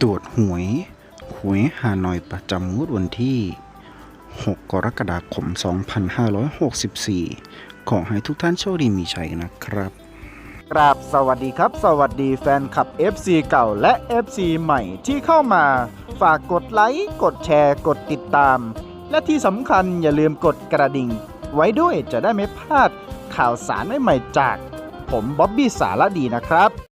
ตรวจหวย หวยฮานอยประจำงวดวันที่ 6 กรกฎาคม 2564 ขอให้ทุกท่านโชคดีมีชัยนะครับ กราบสวัสดีครับ สวัสดีแฟนคลับ FC เก่าและ FC ใหม่ที่เข้ามา ฝากกดไลค์ กดแชร์ กดติดตาม และที่สำคัญอย่าลืมกดกระดิ่ง ไว้ด้วยจะได้ไม่พลาดข่าวสารใหม่ๆจาก ผมบ๊อบบี้สารดีนะครับ